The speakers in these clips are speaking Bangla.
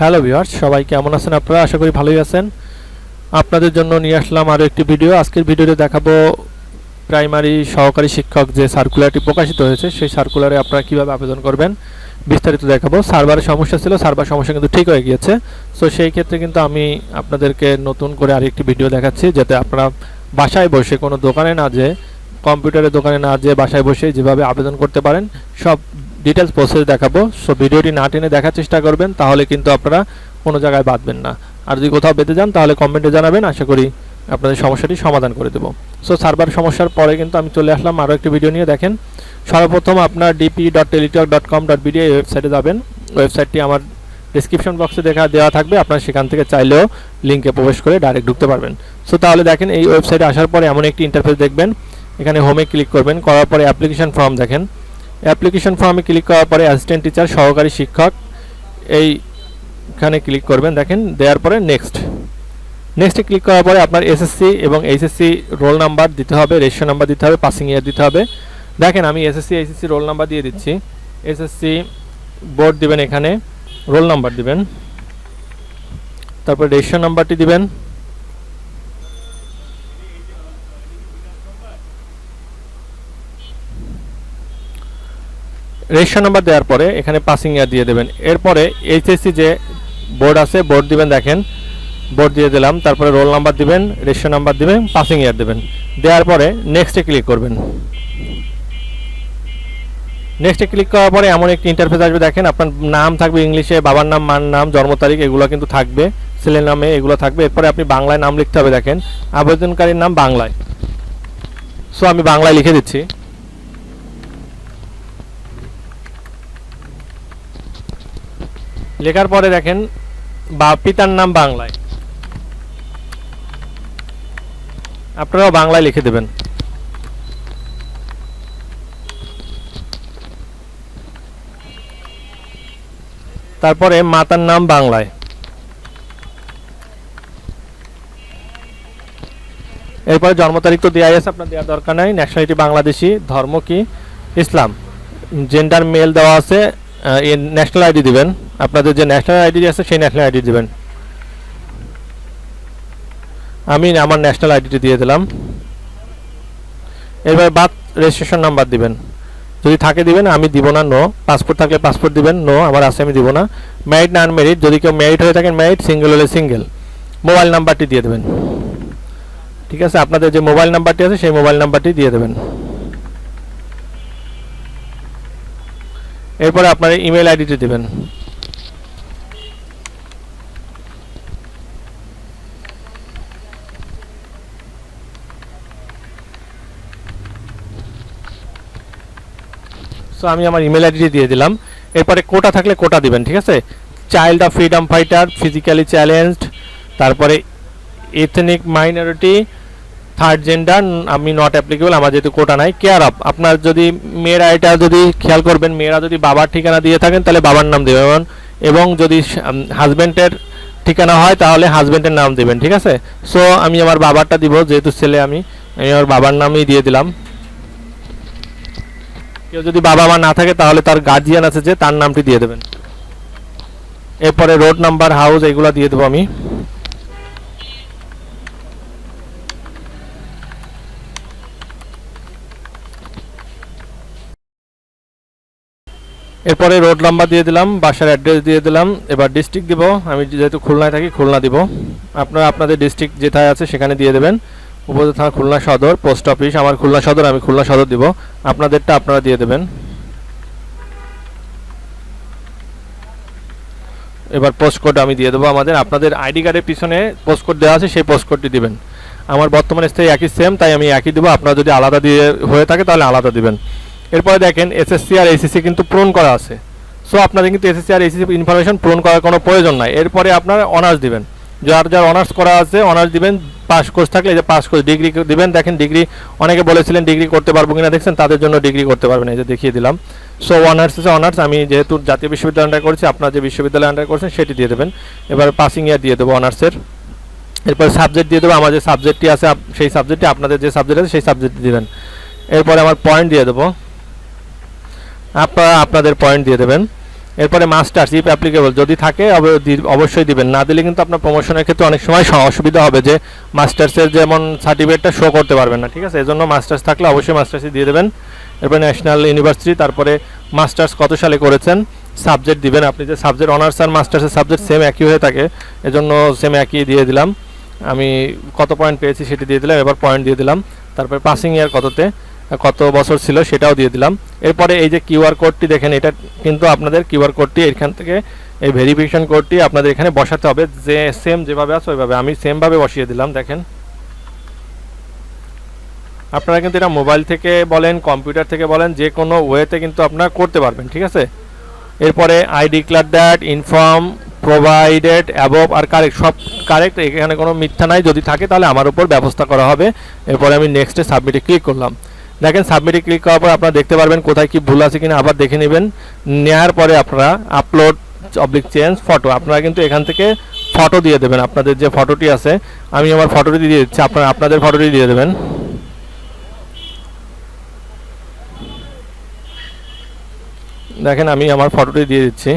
হ্যালো ভিউয়ার্স, সবাই কেমন আছেন আপনারা? আশা করি ভালোই আছেন। আপনাদের জন্য নিয়ে আসলাম আরও একটি ভিডিও। আজকের ভিডিওতে দেখাবো প্রাইমারি সহকারী শিক্ষক যে সার্কুলারটি প্রকাশিত হয়েছে, সেই সার্কুলারে আপনারা কীভাবে আবেদন করবেন বিস্তারিত দেখাবো। সার্ভারের সমস্যা ছিল, সার্ভার সমস্যা কিন্তু ঠিক হয়ে গিয়েছে। সো সেই ক্ষেত্রে কিন্তু আমি আপনাদেরকে নতুন করে আরেকটি ভিডিও দেখাচ্ছি, যাতে আপনারা বাসায় বসে কোনো দোকানে না যেয়ে, কম্পিউটারের দোকানে না যেয়ে বাসায় বসে যেভাবে আবেদন করতে পারেন, সব ডিটেলস প্রসেস দেখাবো। সো ভিডিওটি না টেনে দেখার চেষ্টা করবেন, তাহলে কিন্তু আপনারা কোনো জায়গায় বাঁধবেন না। আর যদি কোথাও বেঁধে যান, তাহলে কমেন্টে জানাবেন, আশা করি আপনাদের সমস্যাটি সমাধান করে দেবো। সো সার্ভার সমস্যার পরে কিন্তু আমি চলে আসলাম আরও একটি ভিডিও নিয়ে, দেখেন। সর্বপ্রথম আপনার DP dot Teletalk dot com dot BD এই ওয়েবসাইটে যাবেন। ওয়েবসাইটটি আমার ডিসক্রিপশন বক্সে দেখা দেওয়া থাকবে, আপনারা সেখান থেকে চাইলেও লিঙ্কে প্রবেশ করে ডাইরেক্ট ঢুকতে পারবেন। সো তাহলে দেখেন, এই ওয়েবসাইটে আসার পরে এমন একটি ইন্টারফেস দেখবেন। এখানে হোমে ক্লিক করবেন, করার পরে অ্যাপ্লিকেশন ফর্ম দেখেন। অ্যাপ্লিকেশন ফর্মে ক্লিক করার পরে অ্যাসিস্ট্যান্ট টিচার, সহকারী শিক্ষক, এইখানে ক্লিক করবেন, দেখেন, দেওয়ার পরে নেক্সট। নেক্সটে ক্লিক করার পরে আপনার এসএসসি এবং এইচএসসি রোল নাম্বার দিতে হবে রেজিস্ট্রেশন নাম্বার দিতে হবে, পাসিং ইয়ার দিতে হবে। দেখেন, আমি এসএসসি, এইচএসসি রোল নাম্বার দিয়ে দিচ্ছি। এসএসসি বোর্ড দিবেন এখানে, রোল নাম্বার দিবেন। তারপর রেজিস্ট্রেশন নাম্বারটি দিবেন। রেজিস্ট্রেশন নাম্বার দেওয়ার পরে এখানে পাসিং ইয়ার দিয়ে দেবেন। এরপরে এইচএসসি যে বোর্ড আছে বোর্ড দিবেন, দেখেন বোর্ড দিয়ে দিলাম, তারপরে রোল নাম্বার দিবেন রেজিস্ট্রেশন নাম্বার দিবেন পাসিং ইয়ার দেবেন। দেওয়ার পরে নেক্সটে ক্লিক করবেন। নেক্সটে ক্লিক করার পরে এমন একটি ইন্টারফেস আসবে, দেখেন, আপনার নাম থাকবে ইংলিশে বাবার নাম, মার নাম, জন্ম তারিখ, এগুলো কিন্তু থাকবে, ছেলের নামে এগুলো থাকবে। এরপরে আপনি বাংলায় নাম লিখতে হবে, দেখেন, আবেদনকারীর নাম বাংলায়। সো আমি বাংলায় লিখে দিচ্ছি। লেখার পরে দেখেন, বা পিতার নাম বাংলায়। আপনারাও বাংলায় লিখে দেবেন। তারপরে মাতার নাম বাংলায়। এরপরে জন্ম তারিখ তো দেওয়াই আছে, আপনার দেওয়ার দরকার নাই। ন্যাশনালিটি বাংলাদেশি, ধর্ম কি? ইসলাম। জেন্ডার মেল দেওয়া আছে ন্যাশনাল আইডি দিবেন। আপনাদের যে ন্যাশনাল আইডি আছে, সেই ন্যাশনাল আইডি দিবেন। আমি আমার ন্যাশনাল আইডিটি দিয়ে দিলাম। এবার বাদ রেজিস্ট্রেশন নাম্বার দিবেন। যদি থাকে দিবেন, আমি দিব না নো পাসপোর্ট থাকলে পাসপোর্ট দিবেন নো আমার আছে, আমি দিব না। ম্যারিড না আনম্যারিড যদি কেউ ম্যারিড হয়ে থাকেন ম্যারিড সিঙ্গেল হলে সিঙ্গেল মোবাইল নাম্বারটি দিয়ে দেবেন। ঠিক আছে? আপনাদের যে মোবাইল নাম্বারটি আছে, সেই মোবাইল নাম্বারটি দিয়ে দেবেন। এরপরে আপনার ইমেল আইডিটি দেবেন। সো আমি আমার ইমেল আইডিটি দিয়ে দিলাম। এরপরে কোটা থাকলে কোটা দিবেন, ঠিক আছে? Child of freedom fighter physically challenged তারপরে এথনিক মাইনরিটি থার্ড জেন্ডার আমি নট অ্যাপ্লিকেবল আমার যেহেতু কোটা নাই কেয়ার অফ আপনার যদি মেয়েরা এটা যদি খেয়াল করবেন, মেয়েরা যদি বাবার ঠিকানা দিয়ে থাকেন, তাহলে বাবার নাম দেবেন। এবং যদি হাজব্যান্ডের ঠিকানা হয়, তাহলে হাজব্যান্ডের নাম দেবেন, ঠিক আছে? সো আমি আমার বাবারটা দিব, যেহেতু ছেলে আমি আমি আমার বাবার নামই দিয়ে দিলাম। কেউ যদি বাবা মা না থাকে, তাহলে তার গার্জিয়ান আছে যে, তার নামটি দিয়ে দেবেন। এরপরে রোড নাম্বার হাউস এগুলো দিয়ে দেবো আমি। এরপরে রোড নাম্বার দিয়ে দিলাম, বাসার অ্যাড্রেস দিয়ে দিলাম। এবার ডিস্ট্রিক্ট দিব। আমি যেহেতু খুলনায় থাকি, খুলনা দিব। আপনারা আপনাদের ডিস্ট্রিক্ট যেটায় আছে সেখানে দিয়ে দেবেন। উপজেলা থানা খুলনা সদর পোস্ট অফিস আমার খুলনা সদর, আমি খুলনা সদর দিব। আপনাদেরটা আপনারা দিয়ে দেবেন। এবার পোস্ট কোড আমি দিয়ে দেবো আমাদের। আপনাদের আইডি কার্ডের পিছনে পোস্ট কোড দেওয়া আছে, সেই পোস্ট কোডটি দিবেন। আমার বর্তমান স্থায়ী একই সেম তাই আমি একই দেবো। আপনারা যদি আলাদা দিয়ে হয়ে থাকে, তাহলে আলাদা দিবেন। এরপরে দেখেন এসএসসি আর এইচএসসি কিন্তু পূরণ করা আছে। সো আপনাদের কিন্তু এসএসসি আর এইচএসসি ইনফরমেশন পূরণ করার কোনো প্রয়োজন নাই। এরপরে আপনারা অনার্স দিবেন। যার যার অনার্স করা আছে অনার্স দিবেন। পাস কোর্স থাকলে যে পাস কোর্স ডিগ্রি দিবেন। দেখেন ডিগ্রি অনেকে বলেছিলেন ডিগ্রি করতে পারব কিনা, দেখছেন? তাদের জন্য ডিগ্রি করতে পারবেন। এই যে দেখিয়ে দিলাম। সো অনার্স আছে অনার্স আমি যেহেতু জাতীয় বিশ্ববিদ্যালয় আন্ডার করছি, আপনার যে বিশ্ববিদ্যালয় আন্ডার করছেন, সেটি দিয়ে দেবেন। এবার পাসিং ইয়ার দিয়ে দেবো অনার্সের এরপরে সাবজেক্ট দিয়ে দেবো। আমার যে সাবজেক্টটি আছে সেই সাবজেক্টটি আপনাদের যে সাবজেক্ট আছে, সেই সাবজেক্ট দেবেন। এরপরে আমার পয়েন্ট দিয়ে দেবো। আপনারা আপনাদের পয়েন্ট দিয়ে দেবেন। এরপরে মাস্টার্স ইফ অ্যাপ্লিকেবল যদি থাকে অবশ্যই দিবেন। না দিলে কিন্তু আপনার প্রমোশনের ক্ষেত্রে অনেক সময় অসুবিধা হবে যে মাস্টার্সের যেমন সার্টিফিকেটটা শো করতে পারবেন না, ঠিক আছে? এজন্য মাস্টার্স থাকলে অবশ্যই মাস্টার্সই দিয়ে দেবেন। এরপরে ন্যাশনাল ইউনিভার্সিটি তারপরে মাস্টার্স কত সালে করেছেন? সাবজেক্ট দিবেন আপনি যে সাবজেক্ট অনার্স আর মাস্টার্সের সাবজেক্ট সেম একই হয়ে থাকে, এজন্য সেম একই দিয়ে দিলাম। আমি কত পয়েন্ট পেয়েছি সেটি দিয়ে দিলাম, এবার পয়েন্ট দিয়ে দিলাম। তারপরে পাসিং ইয়ার কততে? কত বছর ছিল সেটাও দিয়ে দিলাম। এরপরে এই যে কিউআর কোডটি দেখেন, এটা কিন্তু আপনাদের কিউআর কোডটি এখান থেকে, এই ভেরিফিকেশন কোডটি আপনাদের এখানে বসাতে হবে। যে সেম যেভাবে আছে, ওইভাবে। আমি সেমভাবে বসিয়ে দিলাম, দেখেন। আপনারা কিন্তু এটা মোবাইল থেকে বলেন কম্পিউটার থেকে বলেন, যে কোনো ওয়েতে কিন্তু আপনারা করতে পারবেন, ঠিক আছে? এরপরে I declare that inform provided above are correct সব কারেক্ট এখানে কোনো মিথ্যা নাই। যদি থাকে তাহলে আমার উপর ব্যবস্থা করা হবে। এরপরে আমি নেক্সটে সাবমিটে ক্লিক করলাম। দেখেন সাবমিটে ক্লিক করার পর আপনারা দেখতে পারবেন কোথায় কি ভুল আছে কিনা। আবার দেখে নেবেন নেওয়ার পরে আপনারা আপলোড অবলিক চেঞ্জ ফটো আপনারা কিন্তু এখান থেকে ফটো দিয়ে দেবেন। আপনাদের যে ফটোটি আছে, আমি আমার ফটোটি দিয়ে দিচ্ছি। আপনারা আপনাদের ফটোটি দিয়ে দেবেন। দেখেন, আমি আমার ফটোটি দিয়ে দিচ্ছি।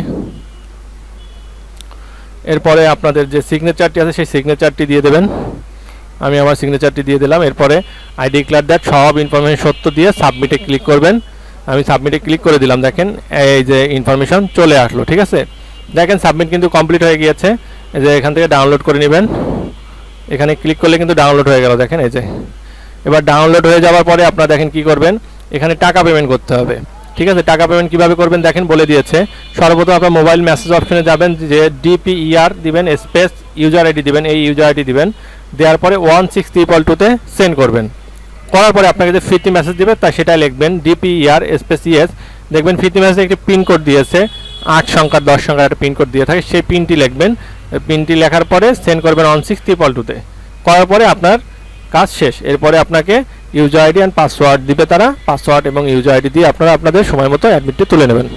এরপরে আপনাদের যে সিগনেচারটি আছে, সেই সিগনেচারটি দিয়ে দেবেন। আমি আমার সিগনেচারটি দিয়ে দিলাম। এরপরে আই ডিক্লার দ্যাট সব ইনফরমেশন সত্য দিয়ে সাবমিটে ক্লিক করবেন। আমি সাবমিটে ক্লিক করে দিলাম, দেখেন, এই যে ইনফরমেশন চলে আসলো, ঠিক আছে? দেখেন সাবমিট কিন্তু কমপ্লিট হয়ে গিয়েছে। এই যে এখান থেকে ডাউনলোড করে নেবেন। এখানে ক্লিক করলে কিন্তু ডাউনলোড হয়ে গেল, দেখেন, এই যে। এবার ডাউনলোড হয়ে যাওয়ার পরে আপনারা দেখেন কি করবেন? এখানে টাকা পেমেন্ট করতে হবে, ঠিক আছে? টাকা পেমেন্ট কীভাবে করবেন? দেখেন, বলে দিয়েছে। সর্বপ্রথম আপনার মোবাইল মেসেজ অপশনে যাবেন, যে ডিপিইআর দিবেন স্পেস ইউজার আইডি দিবেন, এই ইউজার আইডি দিবেন। দেওয়ার পরে ওয়ান সিক্স ট্রিপল টুতে সেন্ড করবেন। করার পরে আপনাকে যে ফিতি মেসেজ দিবে তা সেটা লিখবেন ডিপিইআর স্পেস ইএস দেখবেন ফিতি মেসেজে একটি পিন কোড দিয়েছে, আট সংখ্যার, দশ সংখ্যার একটা পিন কোড দিয়ে থাকে, সেই পিনটি লিখবেন। পিনটি লেখার পরে সেন্ড করবেন ওয়ান সিক্স ট্রিপল টুতে করার পরে আপনার কাজ শেষ। এরপরে আপনাকে ইউজার আইডি অ্যান্ড পাসওয়ার্ড দিবে তারা। পাসওয়ার্ড এবং ইউজার আইডি দিয়ে আপনারা আপনাদের সময় মতো অ্যাডমিটটি তুলে নেবেন।